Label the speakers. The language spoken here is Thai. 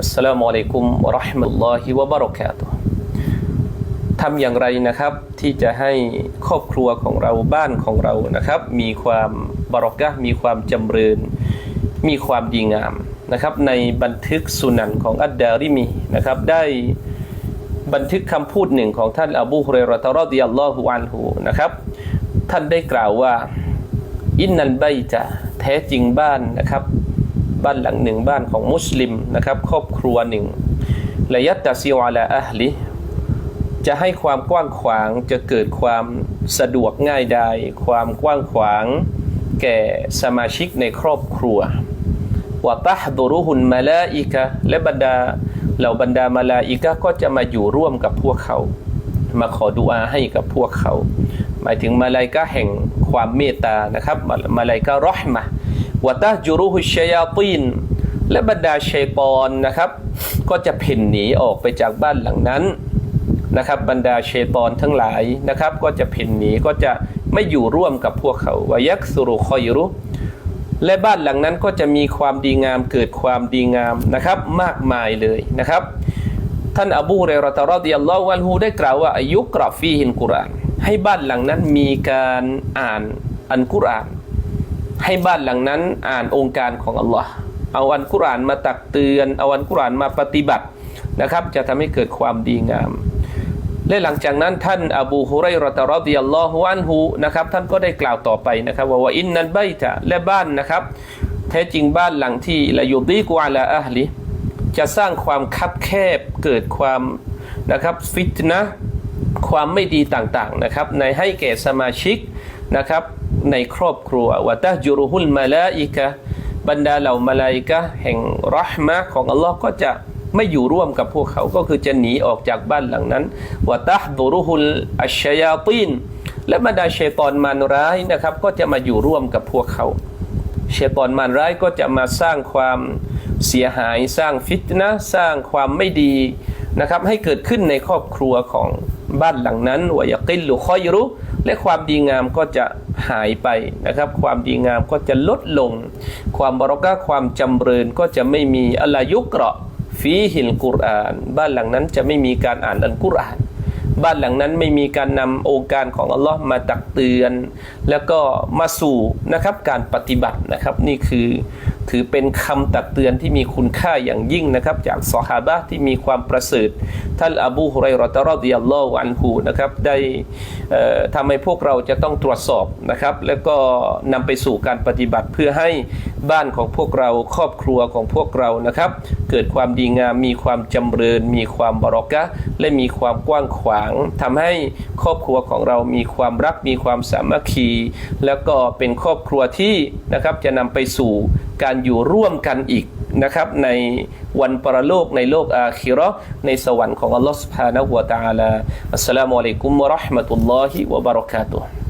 Speaker 1: อัสสลามุอะลัยกุมวะเราะห์มะตุลลอฮิวบะราะกตุฮ์ทำอย่างไรนะครับที่จะให้ครอบครัวของเราบ้านของเรานะครับ มีความบารอกะมีความจำเริญ มีความดีงามนะครับ ในบันทึกสุนันของอัดดาริมีนะครับ ได้บันทึกคำพูดหนึ่งของท่านอบูฮุเรยเราะรอฎิยัลลอฮุอันฮุนะครับ ท่านได้กล่าวว่า อินนัลไบจะแท้จริงบ้านนะครับ บ้านหลังหนึ่งบ้านของมุสลิมนะครับ ครอบครัวหนึ่งละยัตตาซิวาลาอัฮลิจะให้ความกว้างขวางจะเกิดความสะดวกง่ายดายความกว้างขวาง แก่สมาชิกในครอบครัววะตะฮดุรุฮุนมาลาอิกะและบรรดาเหล่าบรรดามาลาอิกะก็จะมาอยู่ร่วมกับพวกเขา มาขอดุอาให้กับพวกเขา หมายถึงมาลายกาแห่งความเมตตานะครับ มาลายการอห์มะ วตะจุรุฮุชยาตีนและบรรดาชัยปอนนะครับ ก็จะเพ่นหนีออกไปจากบ้านหลังนั้นนะครับ บรรดาชัยปอนทั้งหลายนะครับ ก็จะเพ่นหนีก็จะไม่อยู่ร่วมกับพวกเขาวายักสุรุคอยรุและบ้านหลังนั้นก็จะมีความดีงามเกิดความดีงามนะครับ มากมายเลยนะครับ ท่านอบูเรรตะรอดิยัลลอฮุอันฮูได้กล่าวว่าอายุกราฟีฮินกุรานให้บ้านหลังนั้นมีการอ่านอันกุรอาน ให้บ้านหลังนั้นอ่านองค์การของอัลลอฮ์เอาอันกุรอานมาตักเตือน เอาอันกุรอานมาปฏิบัตินะครับ จะทำให้เกิดความดีงาม และหลังจากนั้นท่านอบูฮุไรรอตะรอดิยัลลอฮุอันฮูนะครับท่านก็ได้กล่าวต่อไปนะครับว่าว่าอินนันไบตะและบ้านนะครับ แท้จริงบ้านหลังที่ละยุดีกวาลาอัฮลิจะสร้างความคับแคบเกิดความนะครับฟิตนะความไม่ดีต่างๆนะครับในให้แก่สมาชิกนะครับ ในครอบครัววะตะจุรุฮุลมาลาอิกะบรรดาเหล่ามาลาอิกะแห่งรห์มะของอัลลอฮ์ก็จะไม่อยู่ร่วมกับพวกเขาก็คือจะหนีออกจากบ้านหลังนั้นวะตะดุรุฮุลอัชยาตีนและบรรดาเชตอนมารร้ายนะครับ ก็จะมาอยู่ร่วมกับพวกเขา เชตอนมารร้ายก็จะมาสร้างความเสียหายสร้างฟิตนะสร้างความไม่ดีนะครับ ให้เกิดขึ้นในครอบครัวของ บ้านหลังนั้นวายกิลลุคอยรู้และความดีงามก็จะหายไปนะครับ ความดีงามก็จะลดลง ความบรอกะความจำเริญก็จะไม่มีอลายุกเราะฟีหิลกุรอาน บ้านหลังนั้นจะไม่มีการอ่านอัลกุรอาน บ้านหลังนั้นไม่มีการนำองค์การของอัลลอฮ์มาตักเตือน แล้วก็มาสู่นะครับการปฏิบัตินะครับ นี่คือถือเป็นคำตักเตือนที่มีคุณค่าอย่างยิ่งนะครับ จากซอฮาบะที่มีความประเสริฐท่านอบูฮุไรราะตะรอดิยัลลอฮุอันฮูนะครับได้ทำให้พวกเราจะต้องตรวจสอบนะครับ แล้วก็นำไปสู่การปฏิบัติเพื่อให้บ้านของพวกเราครอบครัวของพวกเรานะครับ เกิดความดีงามมีความจำเริญ มีความบรอกะและมีความกว้างขวางางทำให้ครอบครัวของเรามีความรักมีความสามัคคี แล้วก็เป็นครอบครัวที่นะครับจะนำไปสู่การอยู่ร่วมกันอีกนะครับในวันปรโลกในโลกอาคิรอในสวรรค์ของอัลลอฮฺสุบฮานะฮูวะตะอาลาอัสสลามุอะลัยกุมวะราะห์มะตุลลอฮิวะบะเราะกาตุฮ์